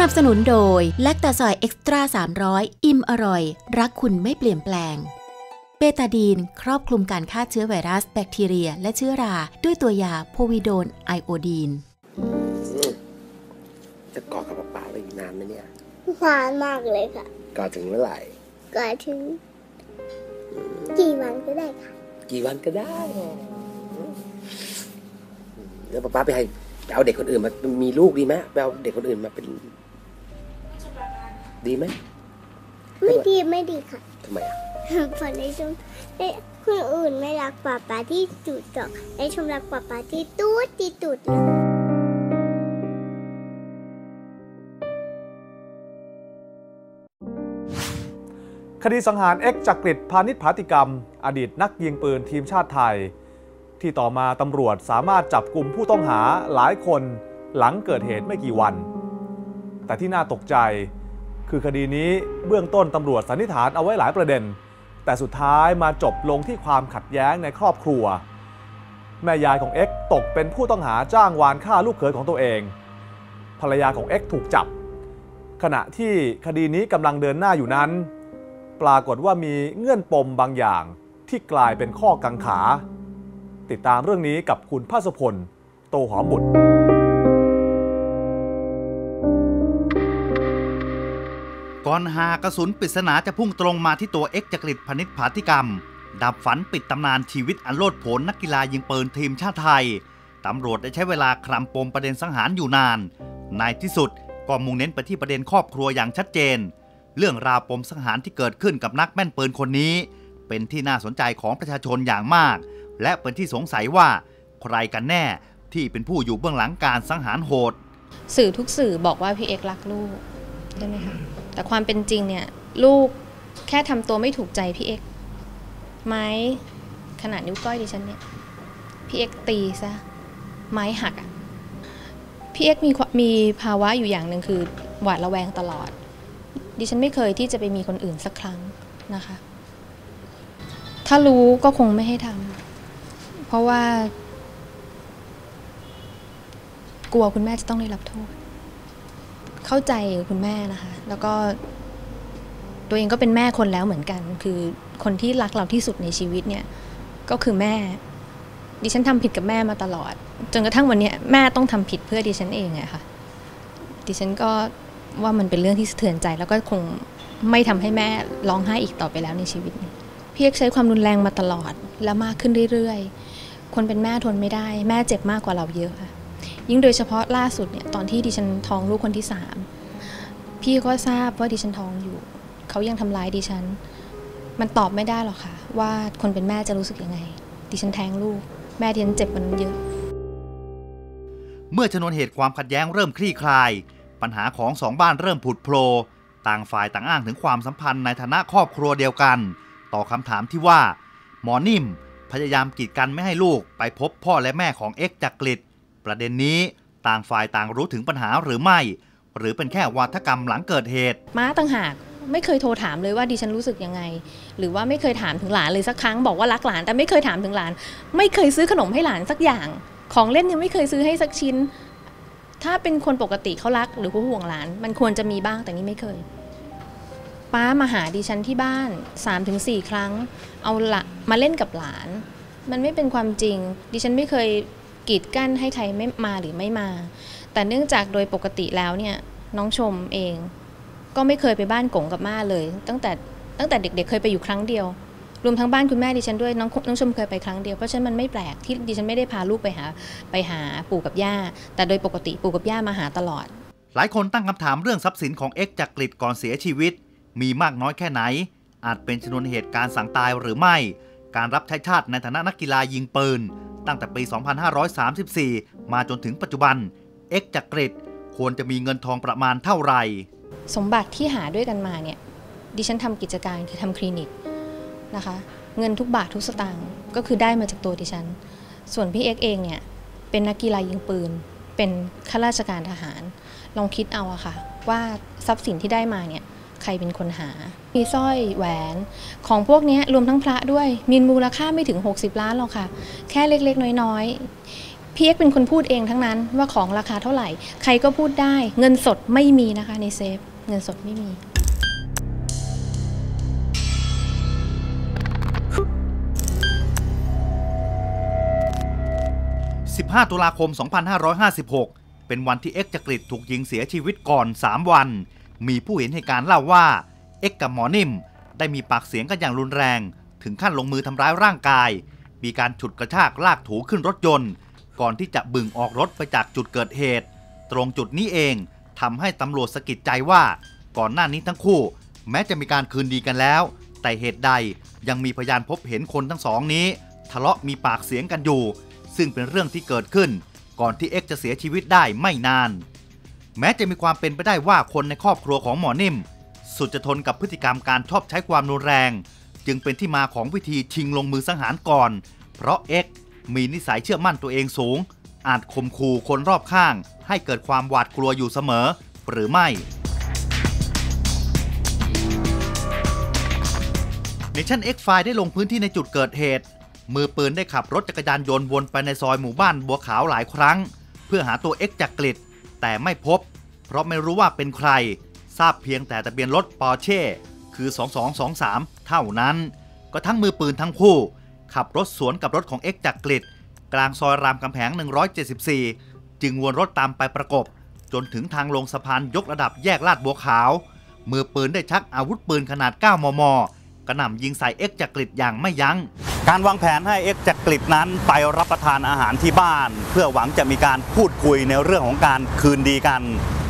นับสนุนโดยแลคตาซอยเอ็กซ์ตร้า300 อิ่มอร่อย รักคุณไม่เปลี่ยนแปลง เบตาดีน ครอบคลุมการฆ่าเชื้อไวรัส แบคทีเรีย และเชื้อรา ด้วยตัวยาโพวิโดนไอโอดีน จะเกาะกับป๋าไปอีกนานไหมเนี่ยนานมากเลยค่ะเกาะถึงเมื่อไหร่ก่อนถึง กี่วันก็ได้ค่ะ กี่วันก็ได้แล้วป๊าไปให้ไปเอาเด็กคนอื่นมามีลูกดีไหมไปเอาเด็กคนอื่นมาเป็น ดีไหมไม่ดีไม่ดีค่ะทำไมอะฝนในชมในคนอื่นไม่รักป่าป่าที่จุดจอกในชมรักป่าป่าที่ตูดที่ตูดเลยคดีสังหารเอ็กซ์จักริดพาณิชย์ผาติกรรม อดีตนักยิงปืนทีมชาติไทย ที่ต่อมาตำรวจสามารถจับกลุ่มผู้ต้องหาหลายคนหลังเกิดเหตุไม่กี่วัน แต่ที่น่าตกใจ คือคดีนี้เบื้องต้นตำรวจสันนิษฐานเอาไว้หลายประเด็น แต่สุดท้ายมาจบลงที่ความขัดแย้งในครอบครัว แม่ยายของเอ็กตกเป็นผู้ต้องหาจ้างวานฆ่าลูกเขยของตัวเอง ภรรยาของเอ็กถูกจับ ขณะที่คดีนี้กำลังเดินหน้าอยู่นั้น ปรากฏว่ามีเงื่อนปมบางอย่างที่กลายเป็นข้อกังขา ติดตามเรื่องนี้กับคุณภาสพล โตหอมบุตร ก่อนหากระสุนปริศนาจะพุ่งตรงมาที่ตัวเอ็กจักริดพนิษฐ์ผาธิกรรม ดับฝันปิดตำนานชีวิตอันโลดโผนนักกีฬายิงปืนทีมชาติไทย ตำรวจได้ใช้เวลาคลำปมประเด็นสังหารอยู่นาน ในที่สุดก็มุ่งเน้นไปที่ประเด็นครอบครัวอย่างชัดเจน เรื่องราวปมสังหารที่เกิดขึ้นกับนักแม่นปืนคนนี้ เป็นที่น่าสนใจของประชาชนอย่างมาก และเป็นที่สงสัยว่าใครกันแน่ที่เป็นผู้อยู่เบื้องหลังการสังหารโหด สื่อทุกสื่อบอกว่าพี่เอกรักลูกใช่ไหมคะ แต่ความเป็นจริงเนี่ยลูกแค่ทำตัวไม่ถูกใจพี่เอกไม้ขนาดนิ้วก้อยดิฉันเนี่ยพี่เอกตีซะไม้หักอะ่ะพี่เอกมีมีภาวะอยู่อย่างหนึ่งคือหวาดระแวงตลอด ดิฉันไม่เคยที่จะไปมีคนอื่นสักครั้งนะคะ ถ้ารู้ก็คงไม่ให้ทำเพราะว่า กลัวคุณแม่จะต้องได้รับโทษ เข้าใจคุณแม่นะคะ แล้วก็ตัวเองก็เป็นแม่คนแล้วเหมือนกัน คือคนที่รักเราที่สุดในชีวิตเนี่ยก็คือแม่ ดิฉันทำผิดกับแม่มาตลอด จนกระทั่งวันนี้แม่ต้องทำผิดเพื่อดิฉันเองอะค่ะ ดิฉันก็ว่ามันเป็นเรื่องที่สะเทือนใจ แล้วก็คงไม่ทำให้แม่ร้องไห้อีกต่อไปแล้วในชีวิตนี้พี่เอกใช้ความรุนแรงมาตลอดและมากขึ้นเรื่อยๆ คนเป็นแม่ทนไม่ได้ แม่เจ็บมากกว่าเราเยอะค่ะ ยิ่งโดยเฉพาะล่าสุดเนี่ยตอนที่ดิฉันท้องลูกคนที่สามพี่ก็ทราบว่าดิฉันท้องอยู่ เขายังทำร้ายดิฉัน มันตอบไม่ได้หรอกค่ะ ว่าคนเป็นแม่จะรู้สึกยังไง ดิฉันแท้งลูก แม่ดิฉันเจ็บกว่านั้นเยอะ เมื่อชนวนเหตุความขัดแย้งเริ่มคลี่คลาย ปัญหาของสองบ้านเริ่มผุดโผล่ต่างฝ่ายต่างอ้างถึงความสัมพันธ์ในฐานะครอบครัวเดียวกัน ต่อคำถามที่ว่า หมอนิ่มพยายามกีดกันไม่ให้ลูกไปพบพ่อและแม่ของเอ็กซ์จักริด ประเด็นนี้ต่างฝ่ายต่างรู้ถึงปัญหาหรือไม่ หรือเป็นแค่วาทกรรมหลังเกิดเหตุ ม้าต่างหากไม่เคยโทรถามเลยว่าดิฉันรู้สึกยังไง หรือว่าไม่เคยถามถึงหลานเลยสักครั้งบอกว่ารักหลาน แต่ไม่เคยถามถึงหลาน ไม่เคยซื้อขนมให้หลานสักอย่าง ของเล่นยังไม่เคยซื้อให้สักชิ้น ถ้าเป็นคนปกติเขารัก หรือเขาห่วงหลาน มันควรจะมีบ้างแต่นี่ไม่เคย ป้ามาหาดิฉันที่บ้าน 3-4 ครั้ง เอาละมาเล่นกับหลาน มันไม่เป็นความจริง ดิฉันไม่เคย กีดกั้นให้ใครไม่มาหรือไม่มา แต่เนื่องจากโดยปกติแล้วเนี่ยน้องชมเอง ก็ไม่เคยไปบ้านกงกับม่าเลย ตั้งแต่ตั้งแต่เด็ก ๆ เคยไปอยู่ครั้งเดียว รวมทั้งบ้านคุณแม่ดิฉันด้วยน้องน้องชมเคยไปครั้งเดียวเพราะฉะนั้นมันไม่แปลกที่ดิฉันไม่ได้พาลูกไปหาไปหาปู่กับย่า แต่โดยปกติปู่กับย่ามาหาตลอด หลายคนตั้งคำถามเรื่องทรัพย์สินของเอ็กจักกริดก่อนเสียชีวิต มีมากน้อยแค่ไหน อาจเป็นชนวนเหตุการณ์สังตายหรือไม่ การรับใช้ชาติในฐานะนักกีฬายิงปืน ตั้งแต่ปี 2534 มาจนถึงปัจจุบัน เอ็กจักริดควรจะมีเงินทองประมาณเท่าไหร่ สมบัติที่หาด้วยกันมาเนี่ย ดิฉันทำกิจการคือทำคลินิกนะคะ เงินทุกบาททุกสตางค์ก็คือได้มาจากตัวดิฉัน ส่วนพี่เอ็กเองเนี่ยเป็นนักกีฬายิงปืน เป็นข้าราชการทหาร ลองคิดเอาอะค่ะ ว่าทรัพย์สินที่ได้มาเนี่ย ใครเป็นคนหา มีสร้อยแหวนของพวกนี้รวมทั้งพระด้วย มีมูลค่าไม่ถึง 60 ล้านหรอกค่ะ แค่เล็กๆ น้อยๆ พี่เอ็กเป็นคนพูดเองทั้งนั้นว่าของราคาเท่าไหร่ ใครก็พูดได้ เงินสดไม่มีนะคะในเซฟ เงินสดไม่มี15 ตุลาคม 2556 เป็นวันที่เอ็กจักริดถูกยิงเสียชีวิตก่อน 3 วัน มีผู้เห็นเหตุการณ์เล่าว่า เอ็กกับหมอนิ่ม ได้มีปากเสียงกันอย่างรุนแรง ถึงขั้นลงมือทำร้ายร่างกาย มีการฉุดกระชากลากถูขึ้นรถยนต์ ก่อนที่จะบึงออกรถไปจากจุดเกิดเหตุ ตรงจุดนี้เองทำให้ตำรวจสะกิดใจว่า ก่อนหน้านี้ทั้งคู่ แม้จะมีการคืนดีกันแล้ว แต่เหตุใดยังมีพยานพบเห็นคนทั้งสองนี้ ทะเลาะมีปากเสียงกันอยู่ ซึ่งเป็นเรื่องที่เกิดขึ้น ก่อนที่เอ็กจะเสียชีวิตได้ไม่นาน แม้จะมีความเป็นไปได้ว่าคนในครอบครัวของหมอนิ่ม สุดจะทนกับพฤติกรรมการชอบใช้ความรุนแรง จึงเป็นที่มาของวิธีชิงลงมือสังหารก่อน เพราะเอ็กมีนิสัยเชื่อมั่นตัวเองสูง อาจข่มขู่คนรอบข้าง ให้เกิดความหวาดกลัวอยู่เสมอ หรือไม่เนชั่น X ไฟได้ลงพื้นที่ในจุดเกิดเหตุ มือปืนได้ขับรถจักรยานยนต์วนไปในซอยหมู่บ้านบัวขาวหลายครั้ง เพื่อหาตัว X จากกลิด แต่ไม่พบ เพราะไม่รู้ว่าเป็นใคร ทราบเพียงแต่ทะเบียนรถปอร์เช่คือ 2223 เท่านั้น ก็ทั้งมือปืนทั้งคู่ ขับรถสวนกับรถของ X จากกลิดกลางซอยรามคำแหง 174 จึงวนรถตามไปประกบ จนถึงทางลงสะพานยกระดับแยกลาดบัวขาว มือปืนได้ชักอาวุธปืนขนาด 9 มม กระหน่ำยิงใส่เอ็กจากกลิดอย่างไม่ยัง้ง การวางแผนให้เอ็กจากกลิดนั้นไปรับประทานอาหารที่บ้าน เพื่อหวังจะมีการพูดคุยในเรื่องของการคืนดีกัน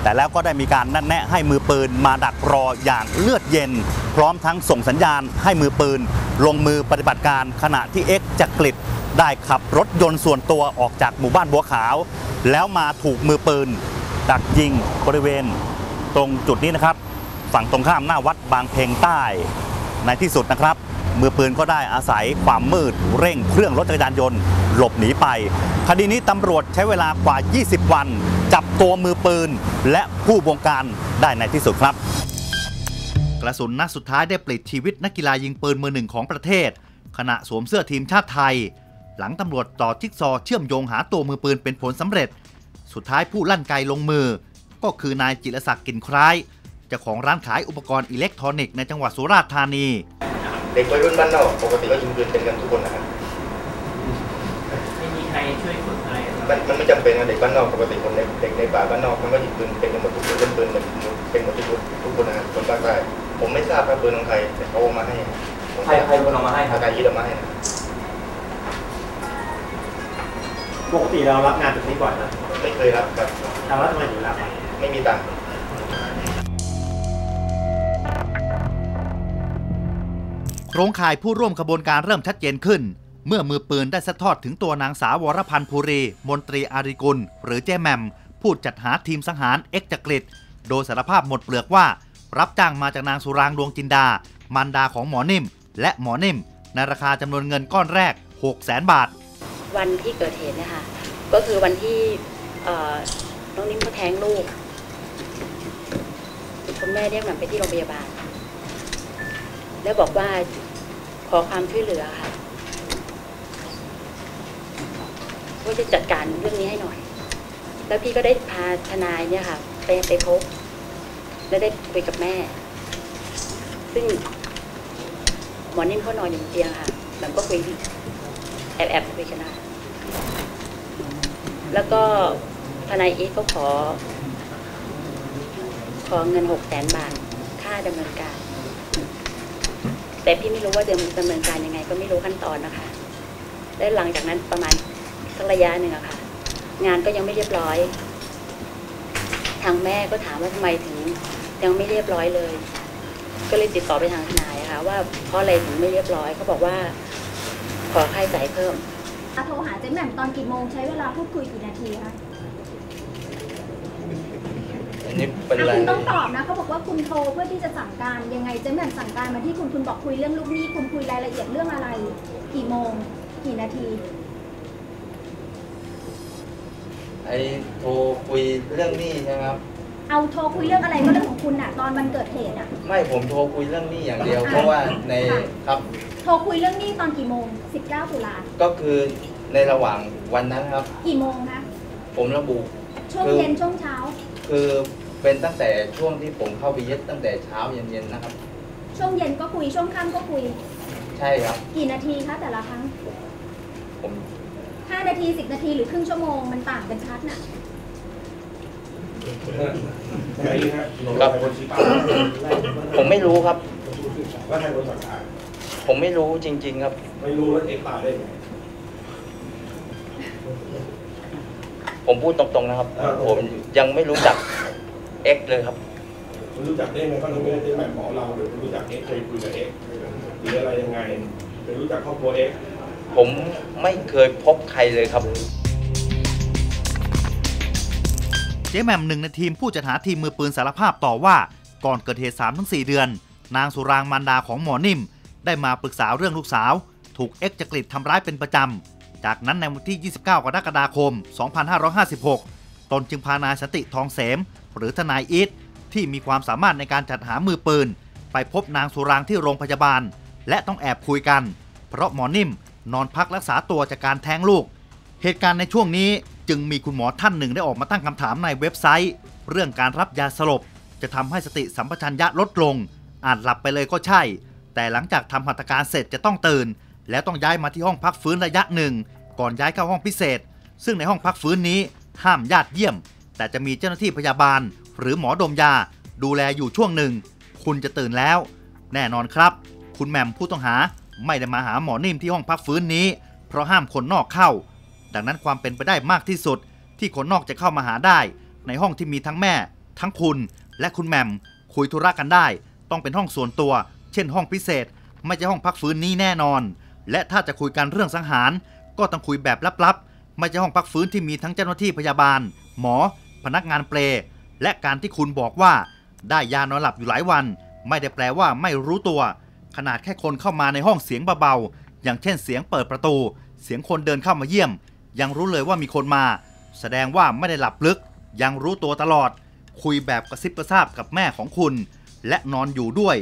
แต่แล้วก็ได้มีการนัดแนะให้มือปืนมาดักรออย่างเลือดเย็น พร้อมทั้งส่งสัญญาณให้มือปืน ลงมือปฏิบัติการขณะที่เอ็กจากกลิดได้ขับรถยนต์ส่วนตัวออกจากหมู่บ้านบัวขาว แล้วมาถูกมือปืน ดักยิงบริเวณ ตรงจุดนี้นะครับ ฝั่งตรงข้ามหน้าวัดบางเพงใต้ในที่สุดนะครับ มือปืนก็ได้อาศัยความมืดเร่งเครื่องรถจักรยานยนต์หลบหนีไป คดีนี้ตำรวจใช้เวลากว่า 20 วัน จับตัวมือปืน และผู้บงการได้ในที่สุดครับ กระสุนนัดสุดท้ายได้ปลิดชีวิตนักกีฬายิงปืนมือหนึ่งของประเทศ ขณะสวมเสื้อทีมชาติไทย หลังตำรวจต่อจิ๊กซอเชื่อมโยงหาตัวมือปืนเป็นผลสำเร็จ สุดท้ายผู้ลั่นไกลงมือ ก็คือนายจิรศักดิ์กินคล้ายเจ้าของร้านขายอุปกรณ์อิเล็กทรอนิกส์ในจังหวัดสุราษฎร์ธานี เด็กวัยรุ่นบ้านนอกปกติก็ยิงปืนเป็นกันทุกคนนะครับไม่มีใครช่วยฝึกอะไรหรอมันมันไม่จำเป็นนะเด็กบ้านนอกปกติคนในเด็กในป่าบ้านนอกมันก็ยิงปืนเป็นกันหมดทุกคนเล่นปืนเป็นเป็นหมดทุกคนทุกคนนะครับคนภาคใต้ผมไม่ทราบครับปืนของใครแต่เขาเอามาให้ผมใครใครเป็นคนเอามาให้คทารับงการยึดเอามาให้นะปกติเรารับงานแบบนี้บ่อยนะไม่เคยรับครับแต่ว่าทำไมถึงรับอะไม่มีตังค์ รงข่ายผู้ร่วมขบวนการเริ่มชัดเจนขึ้น เมื่อมือปืนได้สะทอดถึงตัวนางสาววรพันธ์ภูรี มนตรีอาริกุล หรือเจแมมผู้จัดหาทีมสังหารเอ็กจักริดโดยสารภาพหมดเปลือกว่า รับจ้างมาจากนางสุรางดวงจินดา มันดาของหมอนิ่ม และหมอนิ่ม ในราคาจำนวนเงินก้อนแรก 6 0 0 0 0 0บาท วันที่เกิดเหตุนี่ยค่ะก็คือวันที่เอ่อน้องนิ่มเขาแท้งลูกคุณแม่เรียกหมันไปที่โรงพยาบาล แล้วบอกว่า ขอความช่วยเหลือค่ะว่าจะจัดการเรื่องนี้ให้หน่อย แล้วพี่ก็ได้พาทนายเนี่ยค่ะ ไปไปพบ แล้วได้คุยกับแม่ ซึ่งหมอนิ่มเขานอนอยู่บนเตียงค่ะแบบก็คุยแอบแอบคุยกันนะแล้วก็ทนายอีทเขาขอ ขอเงินหกแสนบาท ค่าดำเนินการ แต่พี่ไม่รู้ว่าจะดำเนินการยังไง ก็ไม่รู้ขั้นตอนนะคะ และหลังจากนั้นประมาณสักระยะหนึ่งอะค่ะ งานก็ยังไม่เรียบร้อย ทางแม่ก็ถามว่าทำไมถึงยังไม่เรียบร้อยเลย ก็เลยติดต่อไปทางทนายอะค่ะว่าเพราะอะไรถึงไม่เรียบร้อยเขาบอกว่า ขอค่าใช้จ่ายเพิ่มโทรหาเจ๊แหม่มตอนกี่โมงใช้เวลาพูดคุยกี่นาทีคะ อันนี้เป็นอะไรคุณต้องตอบนะเขาบอกว่าคุณโทรเพื่อที่จะสั่งการยังไงเจ๊แหม่มสั่งการมาที่คุณคุณบอกคุยเรื่องลูกหนี้คุณคุยรายละเอียดเรื่องอะไร กี่โมง กี่นาทีไอ้โทรคุยเรื่องนี้ใช่ไหมครับ เอาโทรคุยเรื่องอะไรก็เรื่องของคุณอะตอนวันเกิดเหตุอะไม่ผมโทรคุยเรื่องนี้อย่างเดียวอ่าเพราะว่าในค่ะครับ โทรคุยเรื่องหนี้ตอนกี่โมง 19 ตุลาก็คือในระหว่างวันนั้นครับ กี่โมงคะผมระบุช่วงคือเย็นช่วงเช้า คือ เป็นตั้งแต่ช่วงที่ผมเข้าไปยึดตั้งแต่เช้าเย็นๆนะครับ ช่วงเย็นก็คุยช่วงค่ำก็คุย ใช่ครับ กี่นาทีคะแต่ละครั้งผม5นาที10นาทีหรือครึ่งชั่วโมงมันต่างกันชัดน่ะครับผมไม่รู้ครับว่าใครเป็นคนสั่งการผมไม่รู้จริง ๆ ครับ ไม่รู้แล้วเอ็กซ์ตายได้ไงผมพูดตรงๆนะครับอ่าผมยังไม่รู้จัก เอ็กเลยครับคุณรู้จักได้ไงบ้างคุณไม่ได้เป็นแบบหมอเราหรือคุณรู้จักเอ็กซ์เคยคุยกับเอ็กซ์หรืออะไรยังไงเคยรู้จักครอบครัวเอ็กซ์ผมไม่เคยพบใครเลยครับ เจ๊แหม่มหนึ่งในทีมผู้จัดหาทีมมือปืนสารภาพต่อว่า ก่อนเกิดเหตุ3-4เดือน นางสุรางมารดาของหมอนิ่ม ได้มาปรึกษาเรื่องลูกสาว ถูกเอ็กซ์จักริดทำร้ายเป็นประจำ จากนั้นในวันที่ 29 กรกฎาคม 2556 ตนจึงพานายสนติทองเสม หรือทนายอีทที่มีความสามารถในการจัดหามือปืน ไปพบนางสุรางที่โรงพยาบาล และต้องแอบคุยกัน เพราะหมอนิ่มนอนพักรักษาตัวจากการแท้งลูก เหตุการณ์ในช่วงนี้จึงมีคุณหมอท่านหนึ่งได้ออกมาตั้งคำถามในเว็บไซต์ เรื่องการรับยาสลบ จะทำให้สติสัมปชัญญะลดลง อาจหลับไปเลยก็ใช่ แต่หลังจากทำหัตถการเสร็จจะต้องตื่น และต้องย้ายมาที่ห้องพักฟื้นระยะหนึ่ง ก่อนย้ายเข้าห้องพิเศษ ซึ่งในห้องพักฟื้นนี้ห้ามญาติเยี่ยม แต่จะมีเจ้าหน้าที่พยาบาล หรือหมอดมยา ดูแลอยู่ช่วงหนึ่ง คุณจะตื่นแล้ว แน่นอนครับ คุณแหม่มผู้ต้องหาไม่ได้มาหาหมอนิ่มที่ห้องพักฟื้นนี้ เพราะห้ามคนนอกเข้า ดังนั้นความเป็นไปได้มากที่สุด ที่คนนอกจะเข้ามาหาได้ ในห้องที่มีทั้งแม่ ทั้งคุณ และคุณแหม่มคุยธุระกันได้ ต้องเป็นห้องส่วนตัว เช่นห้องพิเศษ ไม่ใช่ห้องพักฟื้นนี้แน่นอน และถ้าจะคุยกันเรื่องสังหาร ก็ต้องคุยแบบลับๆ ไม่ใช่ห้องพักฟื้นที่มีทั้งเจ้าหน้าที่พยาบาล หมอ พนักงานเปล และการที่คุณบอกว่า ได้ยานอนหลับอยู่หลายวัน ไม่ได้แปลว่าไม่รู้ตัว ขนาดแค่คนเข้ามาในห้องเสียงเบาๆ อย่างเช่นเสียงเปิดประตู เสียงคนเดินเข้ามาเยี่ยม ยังรู้เลยว่ามีคนมา แสดงว่าไม่ได้หลับลึก ยังรู้ตัวตลอด คุยแบบกระซิบกระซาบกับแม่ของคุณ และนอนอยู่ด้วย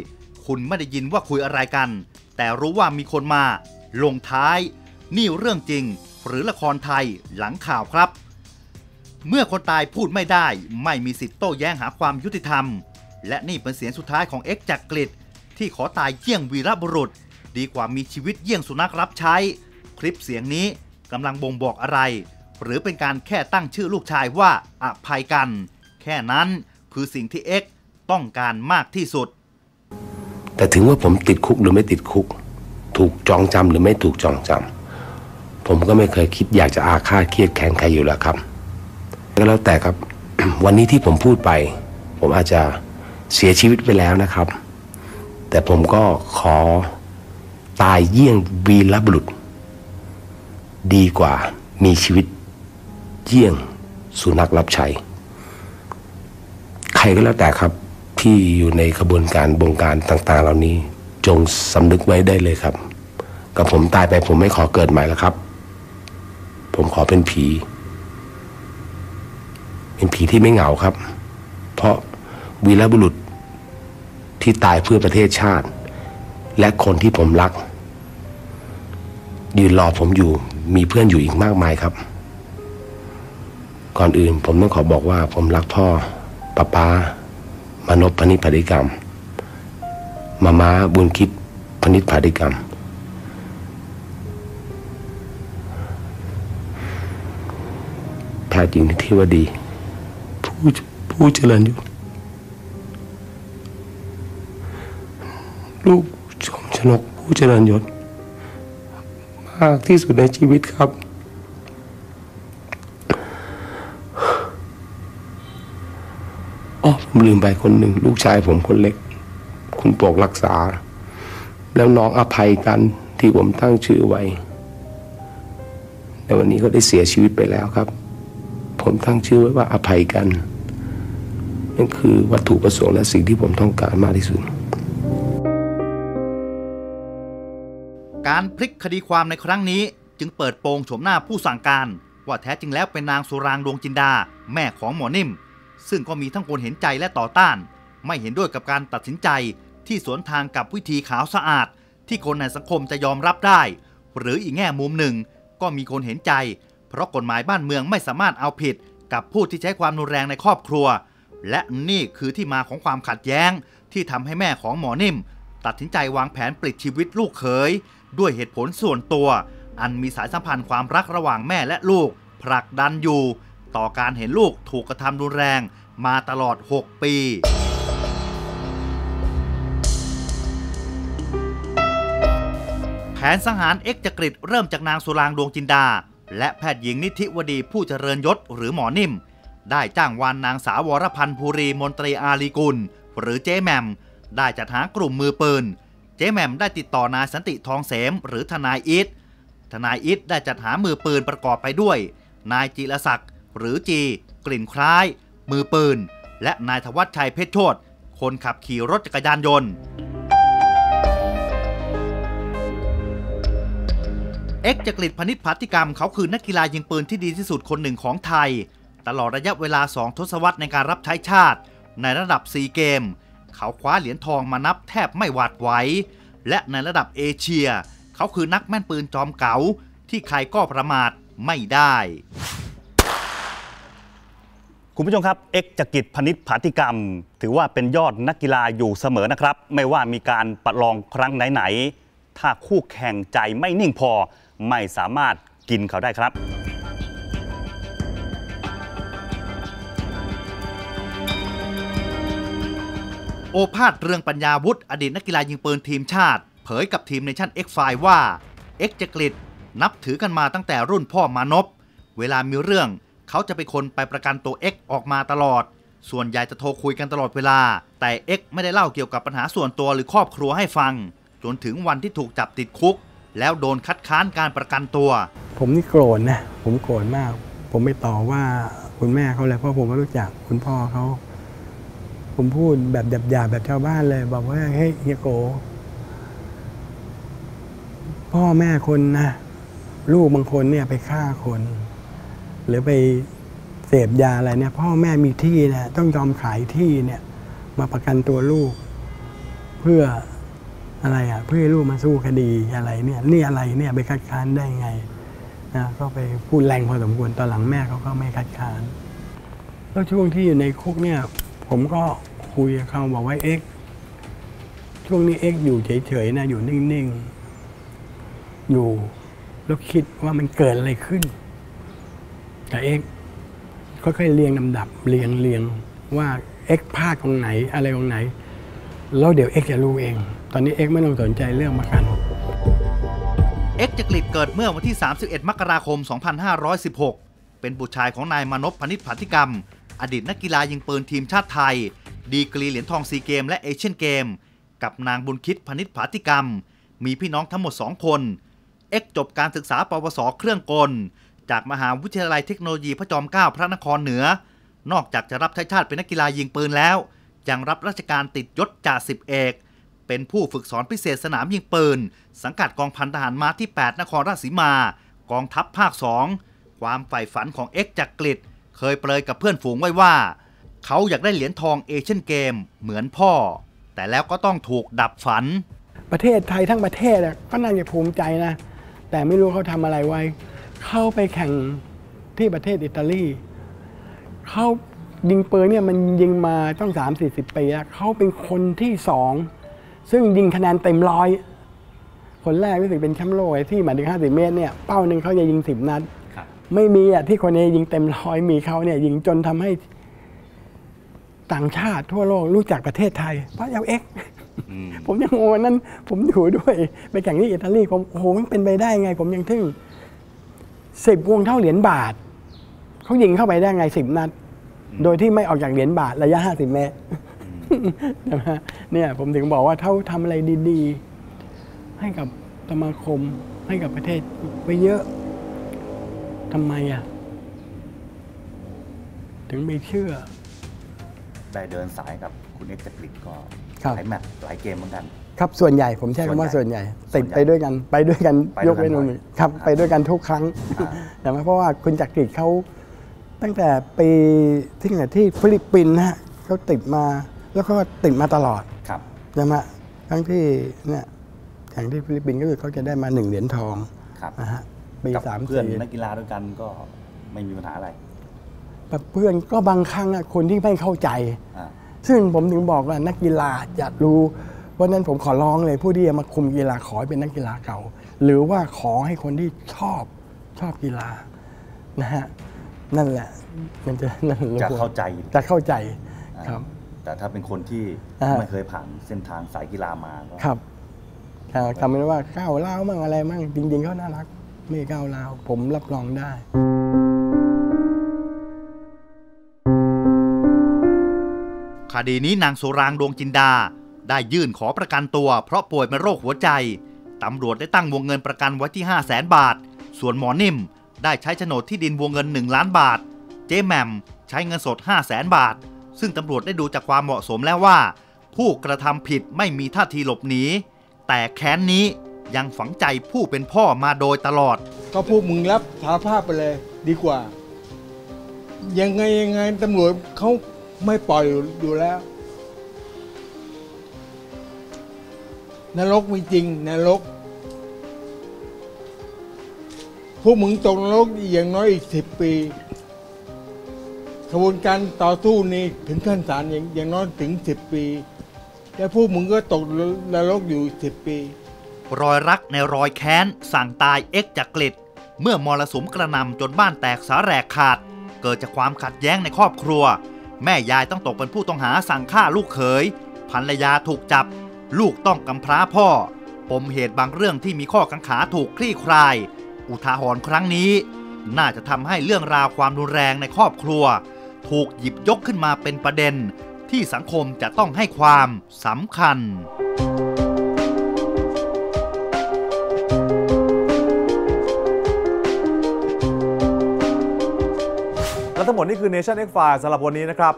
คุณไม่ได้ยินว่าคุยอะไรกัน แต่รู้ว่ามีคนมา ลงท้าย นี่เรื่องจริง หรือละครไทยหลังข่าวครับ เมื่อคนตายพูดไม่ได้ ไม่มีสิทธิ์โต้แย้งหาความยุติธรรม และนี่เป็นเสียงสุดท้ายของเอ็กจากกฤษที่ขอตายเยี่ยงวีรบุรุษ ดีกว่ามีชีวิตเยี่ยงสุนัขรับใช้ คลิปเสียงนี้กำลังบ่งบอกอะไร หรือเป็นการแค่ตั้งชื่อลูกชายว่าอภัยกัน แค่นั้นคือสิ่งที่เอ็กต้องการมากที่สุด แต่ถึงว่าผมติดคุกหรือไม่ติดคุก ถูกจองจำหรือไม่ถูกจองจำผมก็ไม่เคยคิดอยากจะอาฆาตเครียดแค้นใครอยู่แล้วครับ ก็แล้วแต่ครับ วันนี้ที่ผมพูดไป ผมอาจจะเสียชีวิตไปแล้วนะครับ แต่ผมก็ขอตายเยี่ยงวีรบุรุษ ดีกว่ามีชีวิตเยี่ยงสุนัขรับใช้ ใครก็แล้วแต่ครับที่อยู่ในกระบวนการบงการต่างๆ เหล่านี้จงสำนึกไว้ได้เลยครับ กับผมตายไปผมไม่ขอเกิดใหม่แล้วครับ ผมขอเป็นผี เป็นผีที่ไม่เหงาครับ เพราะวีรบุรุษที่ตายเพื่อประเทศชาติ และคนที่ผมรัก ยืนรอผมอยู่มีเพื่อนอยู่อีกมากมายครับ ก่อนอื่นผมต้องขอบอกว่าผมรักพ่อป้าป้ามานพพนิษฐ์ปฏิกรรมมาม้าบุญคิดพนิษฐ์ปฏิกรรมแพทย์หญิงที่ว่าดี ผู้เจริญอยู่ ลูกชมชนกผู้เจริญยศมากที่สุดในชีวิตครับ อ๋อผมลืมไปคนหนึ่ง ลูกชายผมคนเล็ก คุณโปกรักษา แล้วน้องอภัยกันที่ผมตั้งชื่อไว้ในวันนี้ก็ได้เสียชีวิตไปแล้วครับ ผมตั้งชื่อไว้ว่าอภัยกัน นั่นคือวัตถุประสงค์และสิ่งที่ผมต้องการมากที่สุด การพลิกคดีความในครั้งนี้ จึงเปิดโปงโฉมหน้าผู้สั่งการ ว่าแท้จริงแล้วเป็นนางสุรางดวงจินดา แม่ของหมอนิ่ม ซึ่งก็มีทั้งคนเห็นใจและต่อต้าน ไม่เห็นด้วยกับการตัดสินใจที่สวนทางกับวิธีขาวสะอาด ที่คนในสังคมจะยอมรับได้ หรืออีกแง่มุมหนึ่งก็มีคนเห็นใจ เพราะกฎหมายบ้านเมืองไม่สามารถเอาผิดกับผู้ที่ใช้ความรุนแรงในครอบครัว และนี่คือที่มาของความขัดแย้ง ที่ทำให้แม่ของหมอนิ่ม ตัดสินใจวางแผนปลิดชีวิตลูกเขย ด้วยเหตุผลส่วนตัว อันมีสายสัมพันธ์ความรักระหว่างแม่และลูก ผลักดันอยู่ ต่อการเห็นลูกถูกกระทำรุนแรงมาตลอด 6 ปีแผนสังหารเอ็กจักริดเริ่มจากนางสุรางดวงจินดา และแพทย์หญิงนิธิวดีผู้เจริญยศหรือหมอนิ่ม ได้จ้างวานนางสาววรพันธ์ภูรีมนตรีอาลีกุล หรือเจ๊แหมม ได้จัดหากลุ่มมือปืน เจ๊แหมมได้ติดต่อนายสันติทองเสม หรือทนายอิททนายอิทได้จัดหามือปืนประกอบไปด้วย นายจิรศักดิ์หรือจี กลิ่นคล้าย มือปืน และนายธวัชชัยเพชรโชตคนขับขี่รถจักรยานยนต์ เอ็กจักริดพนิษฐ์พัติกรรมเขาคือนักกีฬายิงปืนที่ดีที่สุดคนหนึ่งของไทย ตลอดระยะเวลา 2 ทศวรรษในการรับใช้ชาติ ในระดับซีเกม เขาคว้าเหรียญทองมานับแทบไม่หวาดไหวและในระดับเอเชีย เขาคือนักแม่นปืนจอมเก๋าที่ใครก็ประมาทไม่ได้ คุณผู้ชมครับ เอ็กจักริดพนิษฐ์ผาติกรรม ถือว่าเป็นยอดนักกีฬาอยู่เสมอนะครับ ไม่ว่ามีการประลองครั้งไหนๆ ถ้าคู่แข่งใจไม่นิ่งพอ ไม่สามารถกินเขาได้ครับโอภาสเรืองปัญญาวุฒิอดีตนักกีฬายิงปืนทีมชาติ เผยกับทีมเนชั่น X ไฟว่า X จักริดนับถือกันมาตั้งแต่รุ่นพ่อมานพเวลามีเรื่อง เขาจะเป็นคนไปประกันตัว X ออกมาตลอด ส่วนใหญ่จะโทรคุยกันตลอดเวลา แต่ X ไม่ได้เล่าเกี่ยวกับปัญหาส่วนตัวหรือครอบครัวให้ฟัง จนถึงวันที่ถูกจับติดคุก แล้วโดนคัดค้านการประกันตัว ผมนี่โกรธนะผมโกรธมาก ผมไม่ต่อว่าคุณแม่เขาเลยเพราะผมก็รู้จักคุณพ่อเขาผมพูดแบบหยาบๆแบบชาวบ้านเลย บอกว่าเฮ้ยเฮียโก พ่อแม่คนนะลูกบางคนเนี่ยไปฆ่าคน หรือไปเสพยาอะไรเนี่ย พ่อแม่มีที่นะต้องยอมขายที่เนี่ย มาประกันตัวลูก เพื่อ อะไรอะเพื่อให้ลูกมาสู้คดีอะไรเนี่ยนี่อะไรเนี่ยไปคัดค้านได้ไงนะก็ไปพูดแรงพอสมควรตอนหลังแม่เขาก็ไม่คัดค้านแล้วช่วงที่อยู่ในคุกเนี่ย ผมก็คุยกับเขาบอกว่าเอ็กช่วงนี้เอ็กอยู่เฉยๆนะอยู่นิ่งๆอยู่แล้วคิดว่ามันเกิดอะไรขึ้นแต่เอ็กค่อยๆเรียงลำดับเรียงเรียงว่าเอ็กพลาดตรงไหนอะไรตรงไหน แล้วเดี๋ยวเอ็กจะรู้เอง ตอนนี้เอ็กไม่ต้องสนใจเรื่องประกันเอ็กจักริดเกิดเมื่อวันที่ 31 มกราคม 2516 เป็นบุตรชายของนายมานพพนิษฐ์ผาธิกรรม อดีตนักกีฬายิงปืนทีมชาติไทย ดีกรีเหรียญทองซีเกมและเอเชียนเกม กับนางบุญคิดพนิษฐ์ผาธิกรรม มีพี่น้องทั้งหมด 2 คน เอ็กจบการศึกษาปวสเครื่องกล จากมหาวิทยาลัยเทคโนโลยีพระจอมเกล้าพระนครเหนือ นอกจากจะรับใช้ชาติเป็นนักกีฬายิงปืนแล้ว ยังรับราชการติดยศจ่าสิบเอก เป็นผู้ฝึกสอนพิเศษสนามยิงปืน สังกัดกองพันทหารม้าที่ 8 นครราชสีมา กองทัพภาค 2 ความใฝ่ฝันของเอ็กจักริดเคยเปรยกับเพื่อนฝูงไว้ว่า เขาอยากได้เหรียญทองเอเชียนเกมเหมือนพ่อ แต่แล้วก็ต้องถูกดับฝัน ประเทศไทยทั้งประเทศก็น่าจะภูมิใจนะ แต่ไม่รู้เขาทำอะไรไว้ เข้าไปแข่งที่ประเทศอิตาลีเขา ยิงปืนเนี่ยมันยิงมาต้องสามสี่สิบปีแล้วเขาเป็นคนที่สองซึ่งยิงคะแนนเต็มร้อยคนแรกรู้สึกเป็นแชมป์โลกไอ้ที่หมายถึงห้าสิบเมตรเนี่ยเป้าหนึ่งเขาจะยิงสิบนัดไม่มีอะที่คนนี้ยิงเต็มร้อยมีเขาเนี่ยยิงจนทำให้ต่างชาติทั่วโลกรู้จักประเทศไทยเพราะเอาเอ็กผมยังงงวันนั้นผมอยู่ด้วยไปแข่งที่อิตาลีผมโอ้โหมันเป็นไปได้ไง ผมยังทึ่งสิบวงเท่าเหรียญบาทเขายิงเข้าไปได้ไงสิบนัด โดยที่ไม่ออกจากเหรียญบาทระยะห้าสิบเมตรใช่ไหมเนี่ยผมถึงบอกว่าเท่าทำอะไรดีๆ ให้กับสมาคม ให้กับประเทศไปเยอะทำไมอะ ถึงไม่เชื่อ ได้เดินสายกับคุณเอ็กซ์จักริดก็ครับหลายแมตช์หลายเกมเหมือนกัน ครับส่วนใหญ่ผมใช้คำว่าส่ส่ววนนใหใหญ่ญ่ติดส่วนใหญ่ไปด้วยกัน ไปด้วยกันไปยด้วยกเว้นกันตรงบ่อยนี้ครับ ไปด้วยกันทุกครั้งแต่ว่าเพราะว่าคุณจักริดเขา ตั้งแต่ปีที่ไหนที่ฟิลิปปินส์นะฮะเขาติดมาแล้วก็ติดมาตลอดครับใช่ไหมทั้งที่เนี่ยแข่งที่ฟิลิปปินส์ก็คือเขาจะได้มาหนึ่งเหรียญทองครับนะฮะปีกับสามเพื่อนสี่นักกีฬาด้วยกันก็ไม่มีปัญหาอะไรแบบเพื่อนก็บางครั้งอะคนที่ไม่เข้าใจ อ่าซึ่งผมถึงบอกว่านักกีฬาจะรู้วันนั้นผมขอร้องเลยผู้ที่จะมาคุมกีฬาขอให้เป็นนักกีฬาเก่า หรือว่าขอให้คนที่ชอบชอบกีฬานะฮะ นั่นแหละ มันจะนั่นจะเข้าใจจะเข้าใจอ่าครับ แต่ถ้าเป็นคนที่อ่าไม่เคยผ่านเส้นทางสายกีฬามาก็ครับอ่าทำเป็นว่าก้าวร้าวมั่งอะไรมั่งจริงๆเขาน่ารัก ไม่ก้าวร้าวผมรับรองได้คดีนี้นางสุรางดวงจินดา ได้ยื่นขอประกันตัว เพราะป่วยเป็นโรคหัวใจ ตำรวจได้ตั้งวงเงินประกันไว้ที่ 5 0 0แสนบาท ส่วนหมอนิ่ม ได้ใช้โฉนดที่ดินวงเงิน 1 ล้านบาท เจ๊แหม่มใช้เงินสด 5 0 0แสนบาท ซึ่งตำรวจได้ดูจากความเหมาะสมแล้วว่า ผู้กระทำผิดไม่มีท่าทีหลบหนี แต่แค้นนี้ยังฝังใจผู้เป็นพ่อมาโดยตลอด ก็พวกมึงรับสารภาพไปเลยดีกว่า ยังไงยังไงตำรวจเขาไม่ปล่อยอยู่อยู่แล้ว นรกมีจริงนรก พวกมึงตกนรกอย่างน้อยอีกสิบปีกระบวนการต่อสู้นี่ถึงขั้นศาลอย่างอย่างน้อยถึงสิบปีแต่พวกมึงก็ตกนรกอยู่สิบปี รอยรักในรอยแค้น สั่งตายเอ็กจากกลิดเมื่อมรสุมกระนำจนบ้านแตกสาแหรกขาด เกิดจากความขัดแย้งในครอบครัว แม่ยายต้องตกเป็นผู้ต้องหาสั่งฆ่าลูกเขยภรรยาถูกจับ ลูกต้องกำพร้าพ่อ ปมเหตุบางเรื่องที่มีข้อกังขาถูกคลี่คลาย อุทาหรณ์ครั้งนี้ น่าจะทำให้เรื่องราวความรุนแรงในครอบครัว ถูกหยิบยกขึ้นมาเป็นประเด็น ที่สังคมจะต้องให้ความสำคัญ และทั้งหมดนี่คือ Nation X File สำหรับวันนี้นะครับ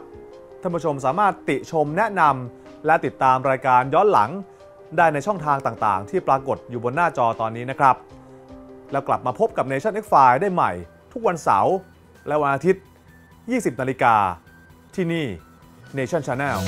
ท่านผู้ชมสามารถติชมแนะนำและติดตามรายการย้อนหลังได้ในช่องทางต่างๆ ที่ปรากฏอยู่บนหน้าจอตอนนี้นะครับ แล้วกลับมาพบกับ Nation X File ได้ใหม่ ทุกวันเสาร์และวันอาทิตย์ 20 นาฬิกาที่นี่ Nation Channel